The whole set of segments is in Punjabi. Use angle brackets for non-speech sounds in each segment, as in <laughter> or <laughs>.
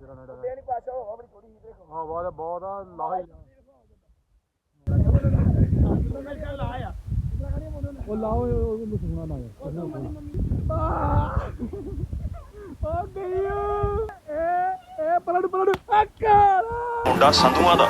ਤੇਰਾ ਨੇੜਾ ਤੇ ਨਹੀਂ ਪਾਸ਼ਾ ਹੋਵਾ ਬੜੀ ਥੋੜੀ ਜਿਹੀ ਦੇਖੋ ਹਾਂ ਬਹੁਤ ਬਹੁਤ ਆ ਲਾਹ ਹੀ ਉਹ ਲਾਓ ਉਹ ਸੁਣਾ ਨਾ ਆ ਗਈ ਇਹ ਇਹ ਪਲੜ ਪਲੜ ਅੱਕਾ ਮੁੰਡਾ ਸੰਧੂਆਂ ਦਾ।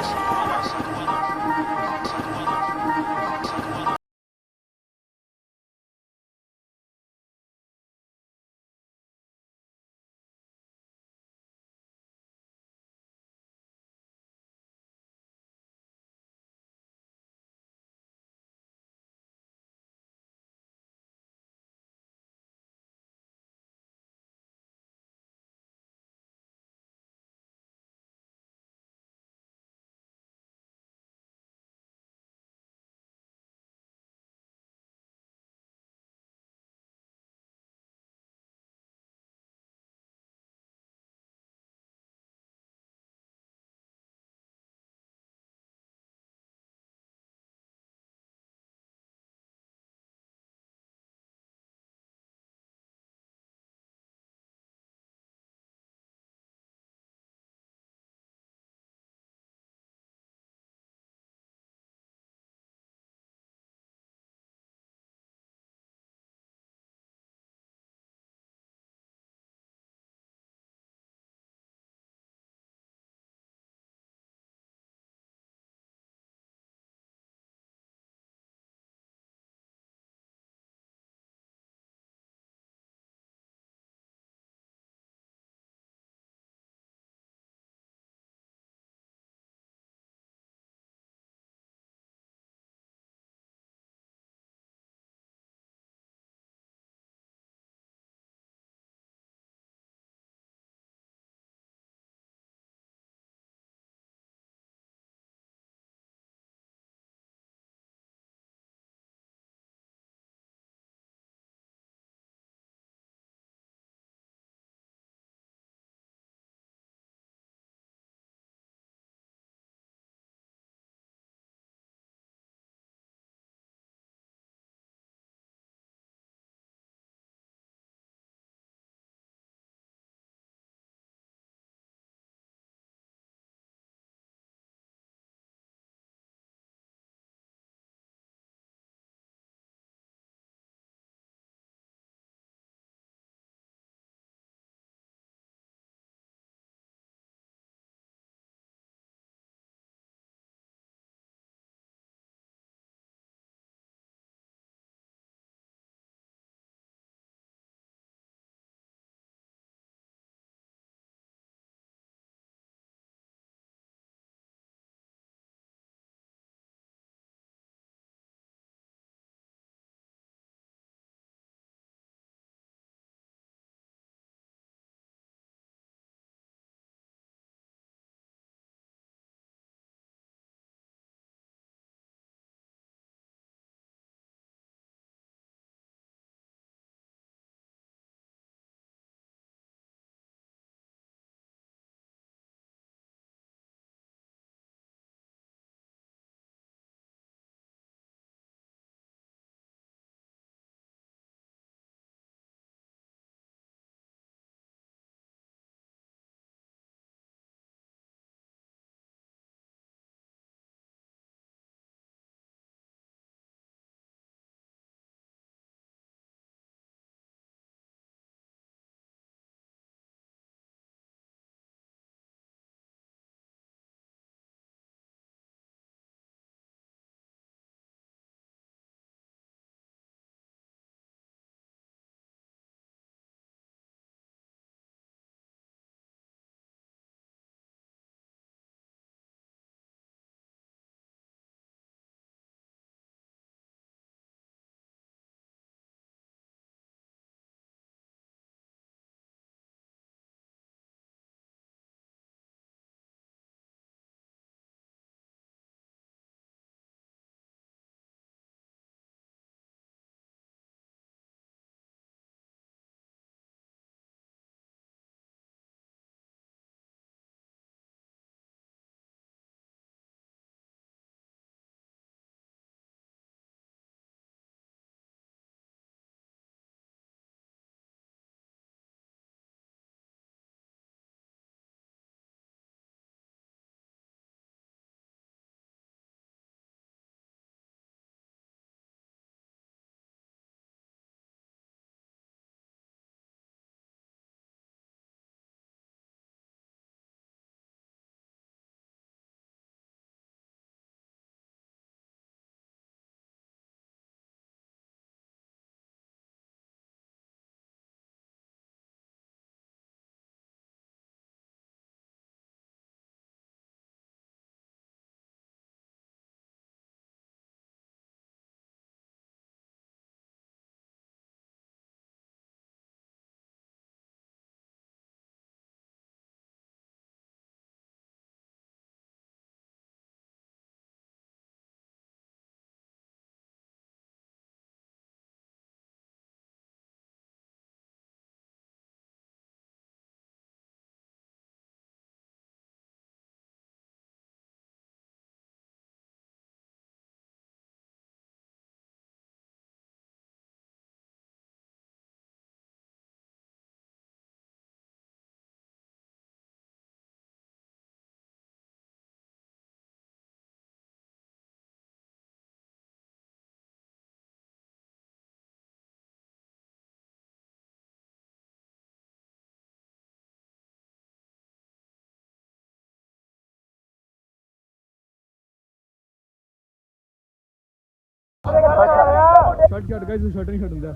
ਛੱਡ ਛੱਡ ਗਾਇਸ ਨੂੰ ਛੱਡ ਨਹੀਂ ਛੱਡਦਾ।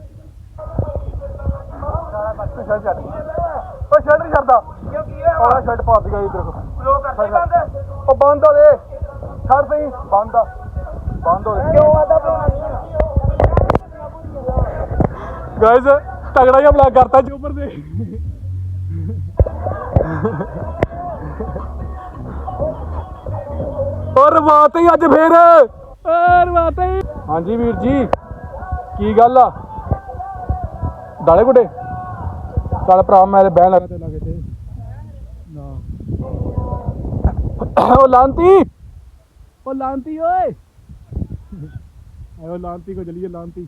ਛੱਡ ਛੱਡ ਉਹ ਛੱਡ ਨਹੀਂ ਛੱਡਦਾ ਕਿਉਂ ਕੀ ਹੈ ਉਹ ਛੱਡ ਪਾ ਦਿਆ ਇਧਰ ਲੋ ਕਰਤੇ ਬੰਦ ਉਹ ਬੰਦ ਹੋ ਦੇ। ਛੱਡ ਸਹੀ। ਬੰਦ ਆ। ਬੰਦ ਹੋ ਦੇ। ਕਿਉਂ ਆਦਾ ਗਾਇਸ ਤਗੜਾ ਜਿਹਾ ਬਲਾਕ ਕਰਤਾ ਚੋਪਰ ਦੇ ਔਰ ਬਾਤ ਹੀ ਅੱਜ ਫੇਰ। ਔਰ ਬਾਤ ਹੀ। ਹਾਂਜੀ ਵੀਰ ਜੀ। ਕੀ ਗੱਲ ਆ? ਡਾਲੇ ਗੁੱਡੇ? ਚੱਲ ਭਰਾ ਮੈਂ ਤੇ ਬਹਿਣ ਲੱਗਾ। ਤੇ ਲੱਗੇ ਤੇ ਨਾ ਉਹ ਲਾਂਤੀ। ਉਹ ਲਾਂਤੀ ਓਏ। ਆਇਓ ਲਾਂਤੀ ਕੋ ਚਲੀਏ ਲਾਂਤੀ।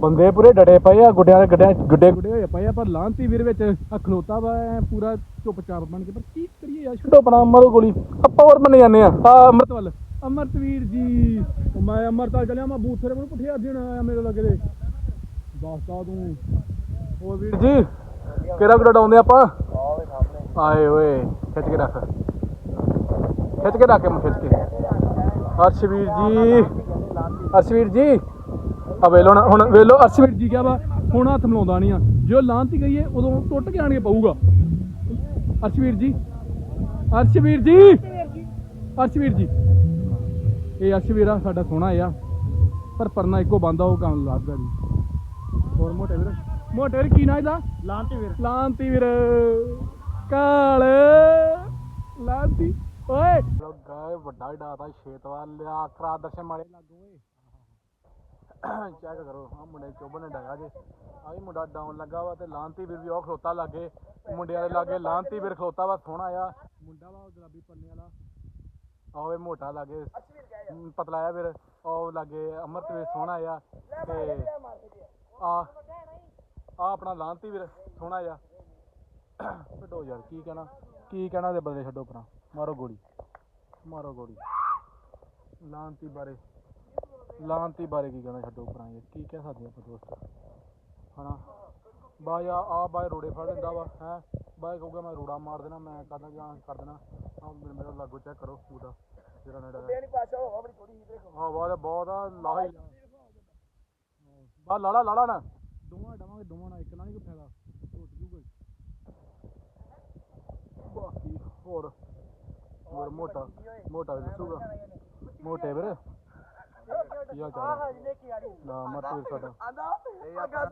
ਬੰਦੇ ਪੂਰੇ ਡੜੇ ਪਏ ਆ ਗੁੱਡਿਆਂ ਦੇ ਗੱਡਿਆਂ ਗੁੱਡੇ ਗੁੱਡੇ ਹੋਏ ਪਏ ਆ ਪਰ ਲਾਂਤੀ ਵੀਰ ਵਿੱਚ ਆ ਖਲੋਤਾ ਵਾ ਐਂ ਪੂਰਾ ਚੁੱਪਚਾਪ ਬਣ ਕੇ ਪਰ ਕੀ ਕਰੀਏ ਯਾਰ? ਛੱਡੋ ਪਣਾ ਮਰੋ ਗੋਲੀ। ਆਪਾਂ ਹੋਰ ਬਣੇ ਜਾਂਦੇ ਆ। ਆ ਅਮਰਤ ਵੱਲ। ਅਮਰਤ ਜੀ ਉਹ ਮੈਂ ਅਮਰਤਾਲ ਚੱਲਿਆ, ਮੈਂ ਬੂਥਰੇ ਨੂੰ ਪੁੱਠੇ ਅਰਜਣ ਆਇਆ ਮੇਰੇ ਲੱਗੇ ਦੇ। ਦੱਸਦਾ ਤੂੰ ਹੋਰ ਵੀਰ ਜੀ, ਕਿਹੜਾ ਗੁੱਡਾ ਡਾਉਂਦੇ ਆਪਾਂ? ਆਏ ਓਏ ਖਿੱਚ ਕੇ ਰੱਖ। ਖਿੱਚ ਕੇ ਰੱਖ ਮੈਂ ਖਿੱਚ ਕੇ। ਅਰਸ਼ਵੀਰ ਜੀ। ਅਰਸ਼ਵੀਰ ਜੀ ਆ ਵੇਲੋ ਹੁਣ ਵੇਲੋ ਅਰਸ਼ਵੀਰ ਜੀ ਕਿਹਾ ਵਾ, ਹੁਣ ਹੱਥ ਮਿਲਾਉਂਦਾ ਨਹੀਂ ਆ। ਜੋ ਲਾਂਤੀ ਗਈ ਉਦੋਂ ਟੁੱਟ ਕੇ ਆਣ ਪਊਗਾ। ਅਰਸ਼ਵੀਰ ਜੀ ਅਰਸ਼ਵੀਰ ਜੀ ਅਰਸ਼ਵੀਰ ਜੀ। ਇਹ ਅਰਸ਼ਵੀਰ ਆ ਸਾਡਾ ਸੋਹਣਾ ਆ ਪਰ ਪਰਨਾ ਇੱਕੋ ਬੰਦਾ ਉਹ ਕੰਮ ਲੱਗਦਾ ਜੀ ਹੋਰ ਮੋਟੇ ਵੀਰ? ਮੋਟੇ ਵੀਰ ਕੀ ਨਾਂ ਇਹਦਾ? ਲਾਂਤੀ ਵੀਰ। ਲਾਂਤੀ ਵੀਰ। ਕਾਲ। ਲਾਂਤੀ। ਓਏ। ਗਾਏ ਵੱਡਾ ਹੀ ਡਾਤਾ ਛੇਤਵਾ ਲਿਆ ਕਰਾ ਦਰਸ਼ਨ ਮਾਰੇ ਲੱਗੂ ਓਏ ਚੈੱਕ ਕਰੋ ਆ ਮੁੰਡੇ ਚੋਬਨ ਨੇ ਡਾਇਆ ਜੇ। ਆ ਵੀ ਮੁੰਡਾ ਡਾਊਨ ਲੱਗਾ ਵਾ ਤੇ ਲਾਂਤੀ ਵੀਰ ਵੀ ਉਹ ਖਲੋਤਾ ਲੱਗੇ ਮੁੰਡਿਆਂ ਦੇ ਲਾਗੇ ਲਾਂਤੀ ਵੀਰ ਖਲੋਤਾ ਵਾ ਸੋਹਣਾ ਆ। ਮੁੰਡਾ ਵਾ ਉਹ ਗੁਲਾਬੀ ਪੰਨੇ ਵਾਲਾ। ਆਵੇ ਮੋਟਾ ਲਾਗੇ ਹਮ, ਪਤਲਾ ਆ ਵੀਰ ਉਹ ਲਾਗੇ ਅਮਰਤ ਵੀਰ ਸੋਹਣਾ ਆ ਤੇ ਆ ਆ ਆਪਣਾ ਲਾਂਤੀ ਵੀਰ ਸੋਹਣਾ ਆ ਛੱਡੋ ਯਾਰ ਕੀ ਕਹਿਣਾ ਕੀ ਕਹਿਣਾ ਦੇ ਬੰਦੇ ਛੱਡੋ ਪਰਾਂ ਮਾਰੋ ਗੋਲੀ ਮਾਰੋ ਗੋਲੀ। ਲਾਂਤੀ ਬਾਰੇ ਲਾਂਤੀ ਬਾਰੇ ਕੀ ਕਹਿਣਾ ਛੱਡੋ ਪਰਾਂ ਯਾਰ ਕੀ ਕਹਿ ਸਕਦੇ ਆਪਾਂ ਦੋਸਤ? ਹਨਾ? ਬਾਈ ਆ ਆ ਬਾਈ ਰੋੜੇ ਫੜ ਲੈਂਦਾ ਵਾ ਹੈ? ਬਾਈ ਕਹੂਗਾ ਮੈਂ ਰੋੜਾ ਮਾਰ ਦੇਣਾ ਮੈਂ ਕਰਦਾ ਜਾਂ ਕਰ ਦੇਣਾ। ਆ ਮੇਰੇ ਮੇਰਾ ਲਾਗੋ ਚੈੱਕ ਕਰੋ ਉਹਦਾ ਜਿਹੜਾ ਨੇੜਾ ਹੈ। ਨਹੀਂ ਪਾਸ਼ਾ ਹੋਵਾ ਬੜੀ ਥੋੜੀ ਇਧਰ ਦੇਖੋ। ਹਵਾ ਦਾ ਬਹੁਤ ਆ ਲਾਹ ਹੀ ਬਾ ਲਾਲਾ ਲਾਲਾ ਨਾ। ਦੋਵਾਂ ਡਾਵਾਂਗੇ ਦੋਵਾਂ ਨਾਲ ਇੱਕ ਨਾਲ ਨਹੀਂ ਕੋਈ ਫਾਇਦਾ। ਟੁੱਟ ਜੂਗਾ ਹੀ। ਬਾਕੀ ਹੋਰ। ਹੋਰ ਮੋਟਾ ਮੋਟਾ ਵੀ ਦੱਸੂਗਾ। ਮੋਟੇ ਵੀਰ। ਕੀ ਹਾਲ ਚਾਲ ਹੈ? ਕੀ ਨਾ ਮਤ ਵੀਰ ਸਾਡਾ ਆਂਦਾ ਇਹ ਆਪਾਂ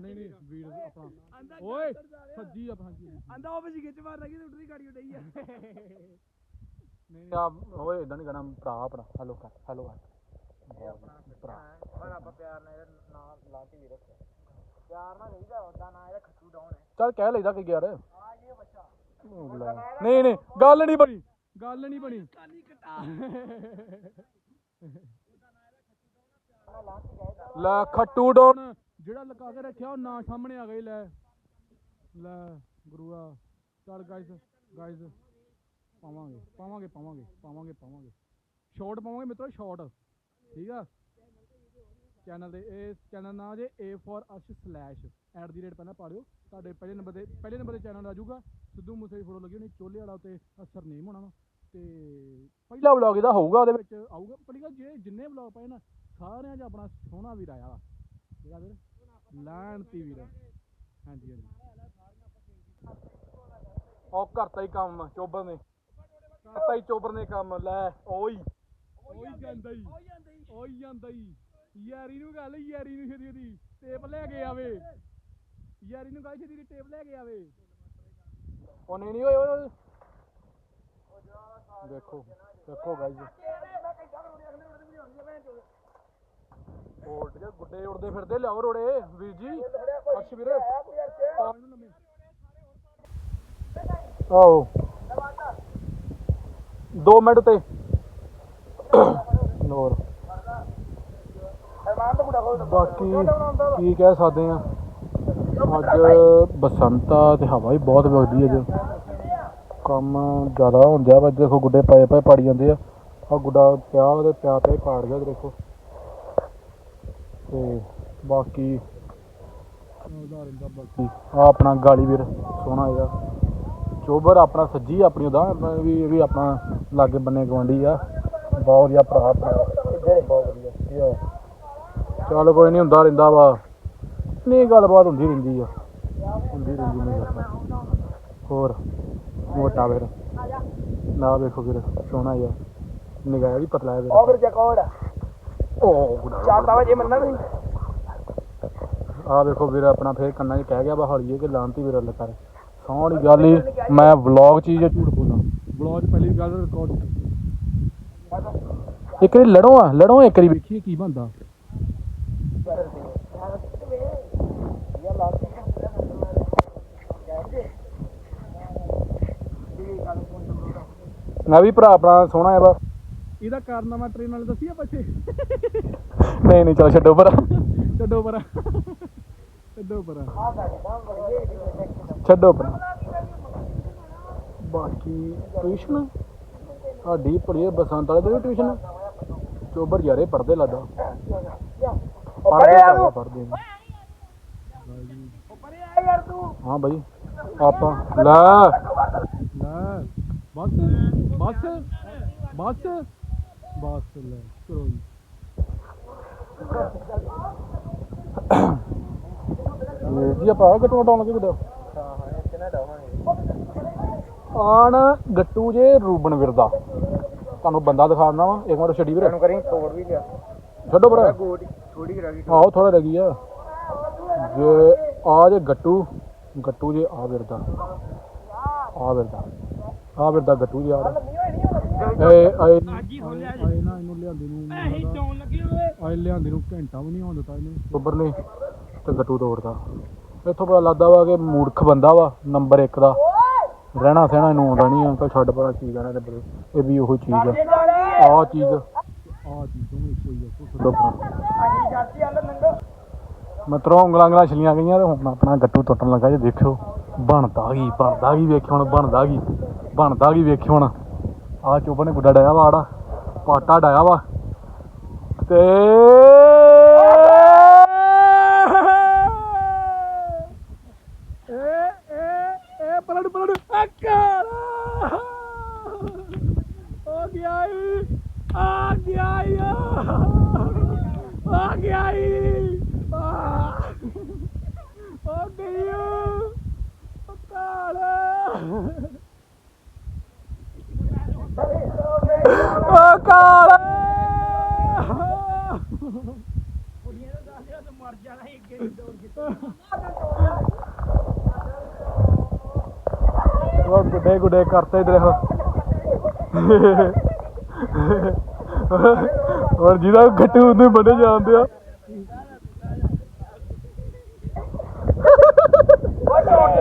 ਨਹੀਂ ਨਹੀਂ ਵੀਰ ਆਪਣਾ ਓਏ ਸੱਜੀ ਆਪਣਾ ਜੀ ਆਂਦਾ ਉਹ ਵੀ ਖਿੱਚ ਮਾਰ ਲੱਗੀ ਤੇ ਉੱਠਦੀ ਗਾੜੀ ਉੱਡਈ ਆ। ਨਹੀਂ ਆ ਓਏ ਇਦਾਂ ਨਹੀਂ ਕਹਿਣਾ ਭਰਾ ਆਪਣਾ। ਹੈਲੋ ਕਰ ਹੈਲੋ ਕਰ। ਭਰਾ ਪਰ ਆਪਾਂ ਪਿਆਰ ਨਾਲ ਇਹਦਾ ਨਾਂ ਲਾਂਤੀ ਵੀ ਰੱਖਿਆ। ਪਿਆਰ ਨਾਲ ਕਹੀਦਾ ਉਹਦਾ ਨਾਂ ਇਹਦਾ ਖੱਟੂ ਡਾਉਣ ਹੈ। ਚੱਲ ਕਹਿ ਲਈਦਾ ਕਿ ਯਾਰ। ਆ ਇਹ ਬੱਚਾ। ਨਹੀਂ ਨਹੀਂ ਗੱਲ ਨਹੀਂ ਬਣੀ। ਗੱਲ ਨਹੀਂ ਬਣੀ। ਕਾਲੀ ਕਟਾ। <laughs> ਲੈ ਖੱਟੂ ਡੋਨ। ਜਿਹੜਾ ਲਗਾ ਕੇ ਰੱਖਿਆ ਉਹ ਨਾਂ ਸਾਹਮਣੇ ਆ ਗਈ ਲੈ। ਲੈ ਗੁਰੂਆ ਚੱਲ ਗਾਇਸ ਗਾਇਸ ਪਾਵਾਂਗੇ ਪਾਵਾਂਗੇ ਪਾਵਾਂਗੇ ਪਾਵਾਂਗੇ ਪਾਵਾਂਗੇ। ਸ਼ਾਰਟ ਪਾਵਾਂਗੇ ਮਿੱਤਰੋ ਸ਼ਾਰਟ ਠੀਕ ਆ? ਚੈਨਲ ਦੇ ਇਹ ਚੈਨਲ ਨਾਂ ਜੇ A for us slash at the rate ਪਹਿਲਾਂ ਪਾ ਦਿਓ ਤੁਹਾਡੇ ਪਹਿਲੇ ਨੰਬਰ ਤੇ ਪਹਿਲੇ ਨੰਬਰ ਤੇ ਚੈਨਲ ਆ ਜਾਊਗਾ। ਸਿੱਧੂ ਮੂਸੇ ਦੀ ਫੋਟੋ ਲੱਗੀ ਹੋਣੀ ਚੋਲੇ ਵਾਲਾ ਤੇ ਅਸਰ ਨੇਮ ਹੋਣਾ ਵਾ। ਤੇ ਪਹਿਲਾ ਵਲੌਗ ਇਹਦਾ ਹੋਊਗਾ ਉਹਦੇ ਵਿੱਚ। ਆਊਗਾ। ਪਹਿਲੀ ਜੇ ਜਿੰਨੇ ਵਲੌਗ ਪਏ ਨਾ ਸਾਰਿਆਂ 'ਚ ਆਪਣਾ ਸੋਹਣਾ ਵੀਰ ਆਇਆ ਵਾ। ਜਿਹੜਾ ਵੀਰ? ਲਾਣਤੀ ਵੀਰ। ਹਾਂਜੀ ਹਾਂਜੀ। ਉਹ ਕਰਤਾ ਹੀ ਕੰਮ ਚੋਬਰ ਨੇ। ਕਰਤਾ ਹੀ ਚੋਬਰ ਨੇ ਕੰਮ ਲੈ ਓਈ। ਓਈ ਜਾਂਦਾ ਹੀ। ਓਈ ਜਾਂਦਾ ਹੀ। ਯਾਰੀ ਨੂੰ ਗੱਲ ਯਾਰੀ ਨੂੰ ਛੇਤੀ ਛੇਤੀ। ਟੇਪ ਲੈ ਕੇ ਆਵੇ। ਯਾਰੀ ਨੂੰ ਗੱਲ ਛੇਤੀ ਛੇਤੀ ਟੇਪ ਲੈ ਕੇ ਆਵੇ। ਉਹ ਨਹੀਂ ਨਹੀਂ ਓਏ ਓਏ ਓਏ। ਦੇਖੋ ਦੇਖੋ ਗਾਈਜ਼ ਉਹ ਜਿਹੜੇ ਗੁੱਡੇ ਉੜਦੇ ਫਿਰਦੇ, ਲਿਆਓ ਰੋੜੇ, ਵੀਰ ਜੀ। ਅਰਸ਼ ਵੀਰ। ਆਓ। 2 ਮਿੰਟ ਤੇ। ਹੋਰ। ਬਾਕੀ ਕੀ ਕਹਿ ਸਕਦੇ ਆ। ਅੱਜ ਬਸੰਤ ਤੇ ਹਵਾ ਵੀ ਬਹੁਤ ਵਗਦੀ ਅੱਜ ਕੰਮ ਜ਼ਿਆਦਾ ਹੁੰਦਾ ਵਾ ਦੇਖੋ ਗੁੱਡੇ ਪਏ ਪਏ ਪਾੜੀ ਜਾਂਦੇ ਆ। ਆ ਗੁੱਡਾ ਪਿਆ ਉਹਦੇ ਪਿਆ ਪਿਆ ਪਾੜ ਗਿਆ ਦੇਖੋ। ਤੇ ਬਾਕੀ ਬਾਕੀ ਆ ਆਪਣਾ ਗਾਲੀ ਵੀਰ, ਸੋਹਣਾ ਹੈਗਾ ਚੋਬਰ ਆਪਣਾ ਸੱਜੀ ਆਪਣੀ ਉਹਦਾ, ਵੀ ਵੀ ਆਪਣਾ ਲਾਗੇ ਬੰਨੇ ਗਵਾਂਢੀ ਆ। ਬਹੁਤ ਵਧੀਆ ਭਰਾ ਆਪਣਾ ਬਹੁਤ ਵਧੀਆ ਇਹ ਆ। ਚੱਲ ਕੋਈ ਨਹੀਂ ਹੁੰਦਾ ਰਹਿੰਦਾ ਵਾ। ਨਹੀਂ ਗੱਲਬਾਤ ਹੁੰਦੀ ਰਹਿੰਦੀ ਆ। ਹੁੰਦੀ ਰਹਿੰਦੀ ਨਹੀਂ ਗੱਲਬਾਤ। ਹੋਰ, ਮੋਟਾ ਫਿਰ ਨਾ ਵੇਖੋ ਫਿਰ ਸੋਹਣਾ ਯਾਰ ਨਿਗਾਹ ਵੀ ਪਤਲਾ ਹੈ ਉਹ ਵਜੇ ਮੰਨਣਾ ਆ ਵੇਖੋ ਵੀਰ ਆਪਣਾ ਫੇਰ ਕੰਨਾਂ 'ਚ ਕਹਿ ਗਿਆ ਵਾ ਹੌਲੀਏ ਕਿ ਲਾਂਤੀ ਵੀਰ ਅੱਲ ਕਰ। ਸੋਹਣੀ ਗੱਲ ਹੀ ਮੈਂ ਵਲੌਗ 'ਚ ਹੀ ਜੇ ਝੂਠ ਬੋਲਾਂ। ਵਲੌਗ 'ਚ ਪਹਿਲੀ ਗੱਲ ਰਿਕਾਰਡ ਇੱਕ ਵਾਰੀ ਲੜੋ ਆ ਲੜੋ ਇੱਕ ਵਾਰੀ। ਵੇਖੀਏ ਕੀ ਬੰਦਾ ਮੈਂ ਵੀ ਭਰਾ ਆਪਣਾ ਸੋਹਣਾ ਹੈ ਬਸ ਇਹਦਾ ਕਾਰਨਾਮਾ ਟ੍ਰੇਨ ਵਾਲੇ ਦੱਸੀਏ ਬੱਚੇ ਨਹੀਂ ਨਹੀਂ ਚਲੋ ਛੱਡੋ ਪਰਾਂ ਛੱਡੋ ਪਰਾਂ ਛੱਡੋ ਪਰਾਂ ਛੱਡੋ ਪਰਾਂ ਬਾਕੀ ਟਿਊਸ਼ਨ? ਸਾਡੀ ਪੜੀਏ ਬਸੰਤ ਵਾਲੇ ਦੇ ਵੀ ਟਿਊਸ਼ਨ ਚੋਬਰ ਯਾਰੇ ਪੜਦੇ ਲੱਗਦਾ ਪੜਦੇ ਪੜਦੇ ਨੇ ਹਾਂ ਭਾਈ ਆਪਾਂ ਲੈ। ਲੈ। ਬਸ ਬਸ ਬਸ। ਬਸ ਲੈ ਕਰੋ ਜੀ। ਇਹ ਜੀ ਆਪਾਂ ਗੱਟੂ ਡਾਉਣ ਲੱਗੇ ਕਿਦਾਂ? ਆਣ ਗੱਟੂ ਜੇ ਰੂਬਨ ਵਿਰਦਾ ਤੁਹਾਨੂੰ ਬੰਦਾ ਦਿਖਾ ਦਿੰਦਾ ਵਾ ਇੱਕ ਵਾਰ ਛੱਡੀ ਵੀਰ। ਕਰੀ ਤੋੜ ਵੀ ਗਿਆ ਛੱਡੋ ਭਰਾ। ਗੋਡੀ ਥੋੜੀ ਰਹਿ ਗਈ। ਆਹੋ ਥੋੜਾ ਰਹਿ ਗਈ ਆ। ਜੇ ਆ ਜੇ ਗੱਟੂ ਗੱਟੂ ਜੇ ਆ ਵਿਰਦਾ ਆ ਵਿਰਦਾ ਆ ਵਿਰਦਾ ਗੱਟੂ ਜੇ ਆ। ਰਿਹਾ ਏ ਆਏ ਆਏ ਨਾ ਇਹਨੂੰ ਲਿਆਂਦੀ ਨੂੰ ਐਹੀ ਚੌਣ ਲੱਗੀ ਓਏ ਆਏ ਲਿਆਂਦੀ ਨੂੰ ਘੰਟਾ ਵੀ ਨਹੀਂ ਹੋਣ ਦਿੱਤਾ ਇਹਨੇ। ਬੱਬਰ ਨੇ ਤੇ ਗੱਟੂ ਤੋੜਦਾ। ਇੱਥੋਂ ਪਤਾ ਲੱਗਦਾ ਵਾ ਕਿ ਮੂਰਖ ਬੰਦਾ ਵਾ ਨੰਬਰ 1 ਦਾ। ਰਹਿਣਾ ਸਹਿਣਾ ਇਹਨੂੰ ਆਉਂਦਾ ਨਹੀਂ ਅੰਕਲ ਛੱਡ ਪਰਾਂ ਕੀ ਕਹਿਣਾ ਤੇ ਬਰੇ। ਇਹ ਵੀ ਉਹੀ ਚੀਜ਼ ਆ। ਆ ਚੀਜ਼। ਆ ਚੀਜ਼ ਇੱਕੋ ਛੱਡੋ ਪਰਾਂ ਮਤਰੋਂ ਉਂਗਲਾਂ ਉਂਗਲਾਂ ਛਲੀਆਂ ਗਈਆਂ ਤੇ ਹੁਣ ਆਪਣਾ ਗੱਟੂ ਟੁੱਟਣ ਲੱਗਾ ਜੇ ਦੇਖਿਓ। ਬਣਦਾ ਕੀ ਬਣਦਾ ਕੀ ਵੇਖਿਓ ਹੁਣ ਬਣਦਾ ਕੀ। ਬਣਦਾ ਕੀ ਵੇਖਿਓ ਹੁਣ। ਆ ਚੋਬਰ ਨੇ ਗੁੱਡਾ ਡਾਇਆ ਵਾ ਆੜਾ। ਪਾਟਾ ਡਾਇਆ ਵਾ ਤੇ ਏ ਏ ਏ ਪਲੜ ਪਲੜ ਅਕਾਰ ਆ ਗਿਆ ਈ ਆ ਗਿਆ ਈ ਆ ਗਿਆ ਈ ਆ ਆ ਗਈ ਅਕਾਰ ਅਕਾਰ ਉਹ ਗੁੱਡੇ ਗੁੱਡੇ ਕਰਤੇ ਇਧਰ ਔਰ ਜਿਹਦਾ ਗੱਟੂ ਉਹਨੂੰ ਵੱਡੇ ਜਾਂਦੇ ਆ।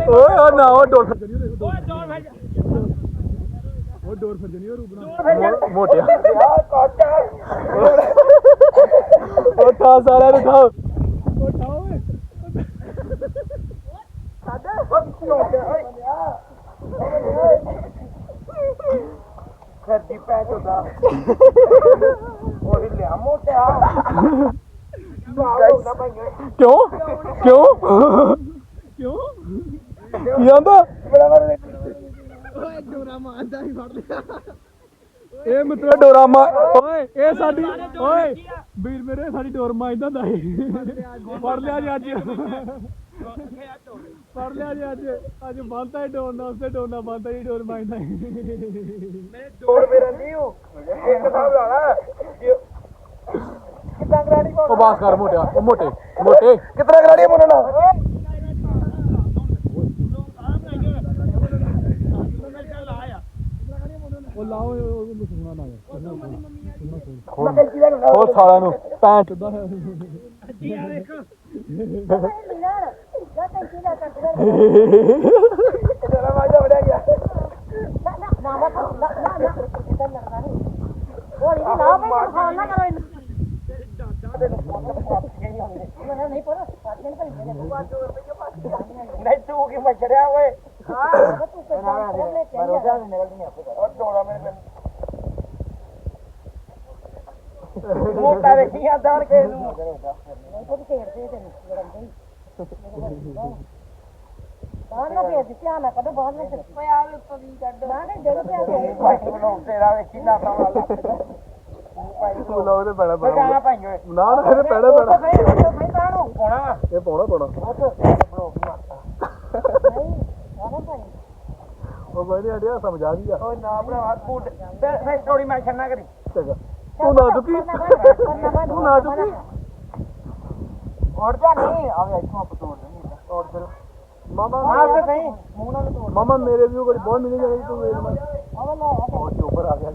ਓਏ ਆ ਨਾ ਉਹ ਡੋਰ ਫਿਰ ਜਣੀ ਓਏ ਡੋਰ ਫਿਰ ਉਹ ਡੋਰ ਫਿਰ ਜਣੀ ਰੂਪਨਾ ਮੋਟਿਆ। ਉਹ ਠਾ ਸਾਰਿਆਂ ਨੂੰ ਠਾ ਉਹ ਠਾ ਓਏ ਖਰਜੀ ਪੈ ਚੋਦਾ ਉਹ ਲਿਆ ਮੋਟਿਆ ਕਿਉਂ ਕਿਉਂ ਕਿਉਂ ਕੀ ਆਂਦਾ ਇਹ ਮਿੱਤਰਾ ਡੋਰਾ ਮਾ ਓਏ ਇਹ ਸਾਡੀ? ਓਏ ਵੀਰ ਮੇਰੇ ਸਾਡੀ ਡੋਰ ਮਾਂਜਦਾ ਸੀ। ਫੜ ਲਿਆ ਜੀ ਅੱਜ। ਫੜ ਲਿਆ ਜੀ ਅੱਜ। ਅੱਜ ਬੰਦਾ ਹੀ ਡੋਰ ਨਾਲ ਉਸੇ ਡੋਰ ਨਾਲ ਬੰਦਾ ਹੀ ਡੋਰ ਮਾਂਜਦਾ ਸੀ। ਜੋੜ ਮੇਰਾ ਨਹੀਂ ਹੋ ਇੱਕ ਹਿਸਾਬ ਲਾਣਾ ਕਿੱਦਾਂ ਕਰਾਣੀ ਉਹ ਬਾਸ ਕਰ ਮੋਟਿਆ ਉਹ ਮੋਟੇ ਮੋਟੇ। ਮੁੰਨਾ ਉਹ ਲਾਓ ਉਹ ਸੁਣਾ ਨਾ ਉਹ ਸਾਲਿਆਂ ਨੂੰ ਪੈਂਟ। ਦਾ ਤੇਰਾ ਵਾਜਾ ਵੜਿਆ ਗਿਆ ਨਹੀਂ ਤੂੰ ਕੀ ਮਛੜਿਆ ਓਏ ਉਹ ਡੋੜਾ ਮੇਰੇ ਮੋਟਾ ਵੇਖੀਆਂ ਦਾਣ ਕੇ ਨੂੰ ਬਾਹਰ ਨਾ ਭੇਜ ਧਿਆਨ ਨਾ ਕੱਢੋ ਬਾਹਰ ਨਾ ਓਏ ਆ ਵੀ ਉੱਤੋਂ ਦੀ ਕੱਢ। ਬਾਹਰ ਡੇਗ ਪਿਆ ਭਾਈ ਬਣਾਉ ਤੇਰਾ ਵੇਖੀ ਨਾ ਤਾਂ ਵਾਲਾ ਤੇ ਪੈਣਾ ਪੈਣਾ ਪਾਈ ਓਏ। ਨਾ ਨਾ ਇਹਦੇ ਪੈਣਾ ਪੈਣਾ ਉਹ ਸਹੀ ਕਾਣੂ ਕੋਣਾ ਇਹ ਪਾਉਣਾ ਪਾਉਣਾ। ਉਹ ਮੈਂ ਨਹੀਂ ਅੜਿਆ ਸਮਝਾ ਗਈ ਆ। ਓਏ ਨਾ ਭਰਾ ਫੂਡ ਤੇ ਫੇਰ ਥੋੜੀ ਮੈਂ ਛੰਨਾ ਕਰੀ। ਚੰਗਾ। ਤੂੰ ਨਾ ਚੁੱਕੀ ਤੂੰ ਨਾ ਚੁੱਕੀ ਉੜ ਜਾ ਨਹੀਂ। ਆਵੇ ਇੱਥੋਂ ਆਪ ਤੋੜ ਦੇਣੀ ਤੋੜ ਫਿਰ। ਮਾਮਾ ਮਾਰ ਤੇ ਸਹੀ। ਮੂੰਹ ਨਾਲ ਤੋੜ ਮਾਮਾ ਮੇਰੇ ਵੀ ਬੜੀ ਬਹੁਤ ਮਿਲੀ ਜਾਂਦੀ ਤੂੰ ਮੇਰੇ ਨਾਲ ਉਹ ਜੀ ਉੱਪਰ ਆ ਗਿਆ।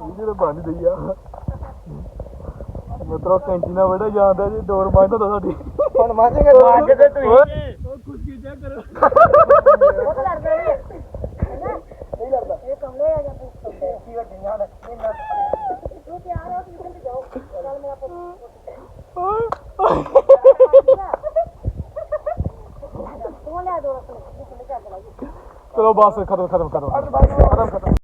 ਇਹ ਤਾਂ ਬਣ ਦਈ ਆ। ਕੈਂਟੀਨਾ ਬੜਾ ਜਾਂਦਾ ਜੀ। ਡੋਰ ਬੰਦ ਹੁੰਦਾ ਸਾਡੀ। ਹੁਣ ਮਾਜੇਗਾ ਅੱਜ ਤੇ ਤੂੰ ਉਹ ਕੁਝ ਕੀ ਚੈੱਕ ਕਰ ਉਹ ਤਾਂ ਲੜਦਾ ਨਹੀਂ ਹੈਨਾ ਨਹੀਂ ਲੜਦਾ ਇਹ ਕਮਲੇ ਆ ਜਾਂਦੇ ਕਮਲੇ ਕੀ ਵੱਡੀਆਂ ਨੇ ਇਹਨਾਂ ਤੂੰ ਤਿਆਰ ਹੋ ਟਿਊਸ਼ਨ ਤੇ ਜਾਓ ਚੱਲ ਮੇਰਾ ਪੁੱਤ ਤੂੰ ਲੈ ਦੋ ਰਸਲੇ ਚੱਲ ਚਲਾ ਚਲੋ ਬਸ ਖਤਮ ਖਤਮ ਖਤਮ ਖਤਮ ਖਤਮ